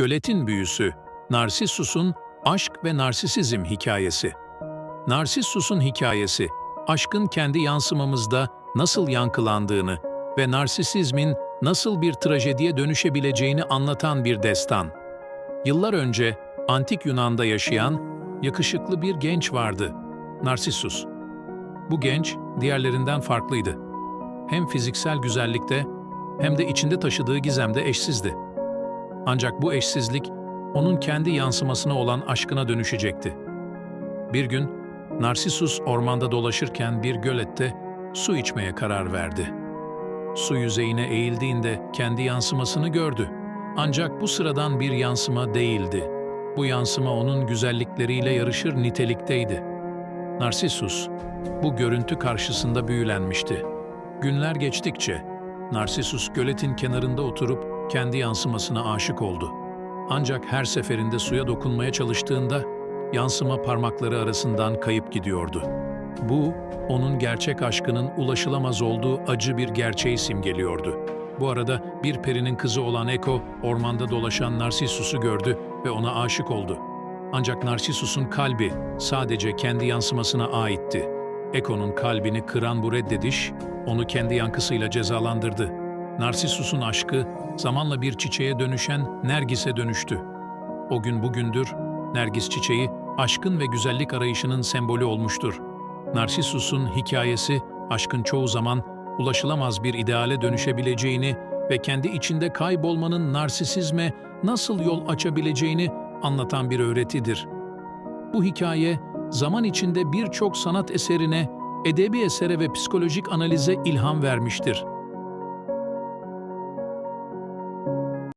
Göletin Büyüsü, Narsissus'un Aşk ve Narsisizm Hikayesi. Narsissus'un hikayesi, aşkın kendi yansımamızda nasıl yankılandığını ve narsisizmin nasıl bir trajediye dönüşebileceğini anlatan bir destan. Yıllar önce antik Yunan'da yaşayan yakışıklı bir genç vardı, Narsissus. Bu genç diğerlerinden farklıydı. Hem fiziksel güzellikte hem de içinde taşıdığı gizemde eşsizdi. Ancak bu eşsizlik onun kendi yansımasına olan aşkına dönüşecekti. Bir gün Narsisus ormanda dolaşırken bir gölette su içmeye karar verdi. Su yüzeyine eğildiğinde kendi yansımasını gördü. Ancak bu sıradan bir yansıma değildi. Bu yansıma onun güzellikleriyle yarışır nitelikteydi. Narsisus bu görüntü karşısında büyülenmişti. Günler geçtikçe Narsisus göletin kenarında oturup kendi yansımasına aşık oldu. Ancak her seferinde suya dokunmaya çalıştığında yansıma parmakları arasından kayıp gidiyordu. Bu, onun gerçek aşkının ulaşılamaz olduğu acı bir gerçeği simgeliyordu. Bu arada bir perinin kızı olan Eko, ormanda dolaşan Narsisus'u gördü ve ona aşık oldu. Ancak Narsisus'un kalbi sadece kendi yansımasına aitti. Eko'nun kalbini kıran bu reddediş, onu kendi yankısıyla cezalandırdı. Narsisus'un aşkı, zamanla bir çiçeğe dönüşen Nergis'e dönüştü. O gün bugündür, Nergis çiçeği, aşkın ve güzellik arayışının sembolü olmuştur. Narsisus'un hikayesi, aşkın çoğu zaman ulaşılamaz bir ideale dönüşebileceğini ve kendi içinde kaybolmanın narsisizme nasıl yol açabileceğini anlatan bir öğretidir. Bu hikaye, zaman içinde birçok sanat eserine, edebi esere ve psikolojik analize ilham vermiştir.